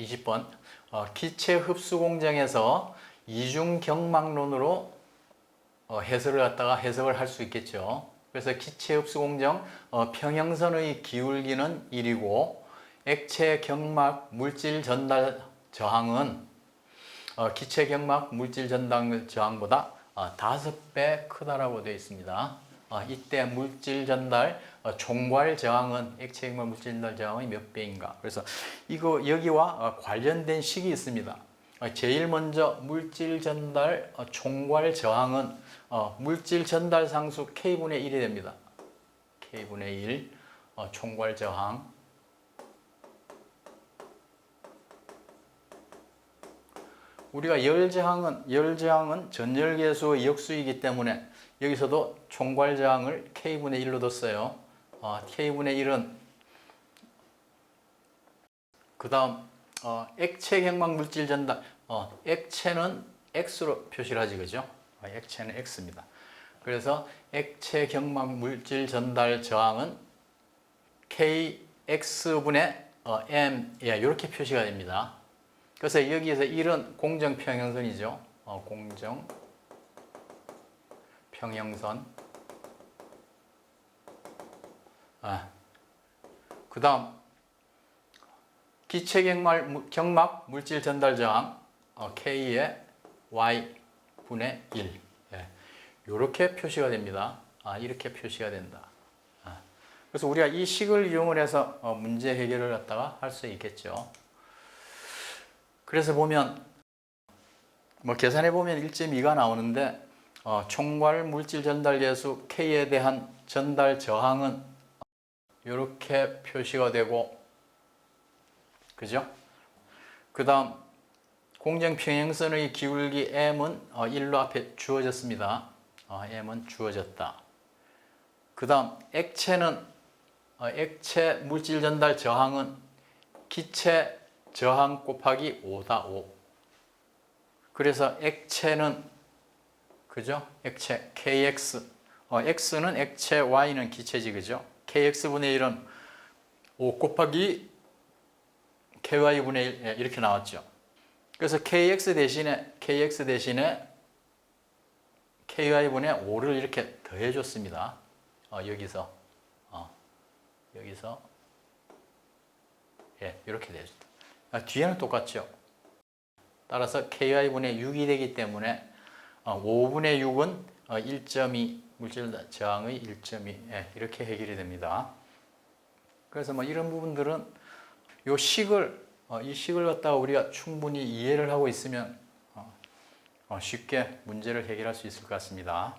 20번 어, 기체 흡수 공정에서 이중 경막론으로 어, 해설을 갖다가 해석을 할 수 있겠죠. 그래서 기체 흡수 공정 어, 평형선의 기울기는 1이고 액체 경막 물질 전달 저항은 어, 기체 경막 물질 전달 저항보다 어, 다섯 배 크다라고 되어 있습니다. 어, 이때 물질 전달 어, 총괄 저항은 액체 경막 물질 전달 저항의 몇 배인가? 그래서 이거 여기와 어, 관련된 식이 있습니다. 어, 제일 먼저 물질 전달 어, 총괄 저항은 어, 물질 전달 상수 k분의 1이 됩니다. k분의 1 어, 총괄 저항 우리가 열저항은 열저항은 전열계수의 역수이기 때문에 여기서도 총괄 저항을 k분의 1로 뒀어요. 어, k분의 1은 그 다음 어, 액체 경막 물질 전달 어, 액체는 x로 표시를 하지 그죠? 어, 액체는 x입니다. 그래서 액체 경막 물질 전달 저항은 kx분의 어, m 예, 이렇게 표시가 됩니다. 그래서 여기에서 1은 공정 평형선이죠. 어, 공정 평형선. 아. 그다음 기체 경막, 물질 전달 저항 어, K의 Y 분의 1. 예. 이렇게 표시가 됩니다. 아, 이렇게 표시가 된다. 아. 그래서 우리가 이 식을 이용을 해서 어, 문제 해결을 갖다가 할 수 있겠죠. 그래서 보면 뭐 계산해 보면 1.2가 나오는데 어, 총괄 물질 전달 계수 K에 대한 전달 저항은 이렇게 표시가 되고 그죠? 그 다음 공정 평행선의 기울기 m은 어, 1로 앞에 주어졌습니다. 어, m은 주어졌다. 그 다음 액체는 어, 액체 물질 전달 저항은 기체 저항 곱하기 5다 5. 그래서 액체는 그죠? 액체 kx 어, x는 액체 y는 기체지 그죠? kx분의 1은 5 곱하기 ky분의 1 예, 이렇게 나왔죠. 그래서 kx 대신에 kx 대신에 ky분의 5를 이렇게 더해 줬습니다. 어, 여기서 어, 여기서 예, 이렇게 되죠. 아, 뒤에는 똑같죠. 따라서 ky분의 6이 되기 때문에 어, 5분의 6은 어, 1.2 물질 저항의 1.2 예, 이렇게 해결이 됩니다. 그래서 뭐 이런 부분들은 요 식을 어, 이 식을 갖다가 우리가 충분히 이해를 하고 있으면 어, 어, 쉽게 문제를 해결할 수 있을 것 같습니다.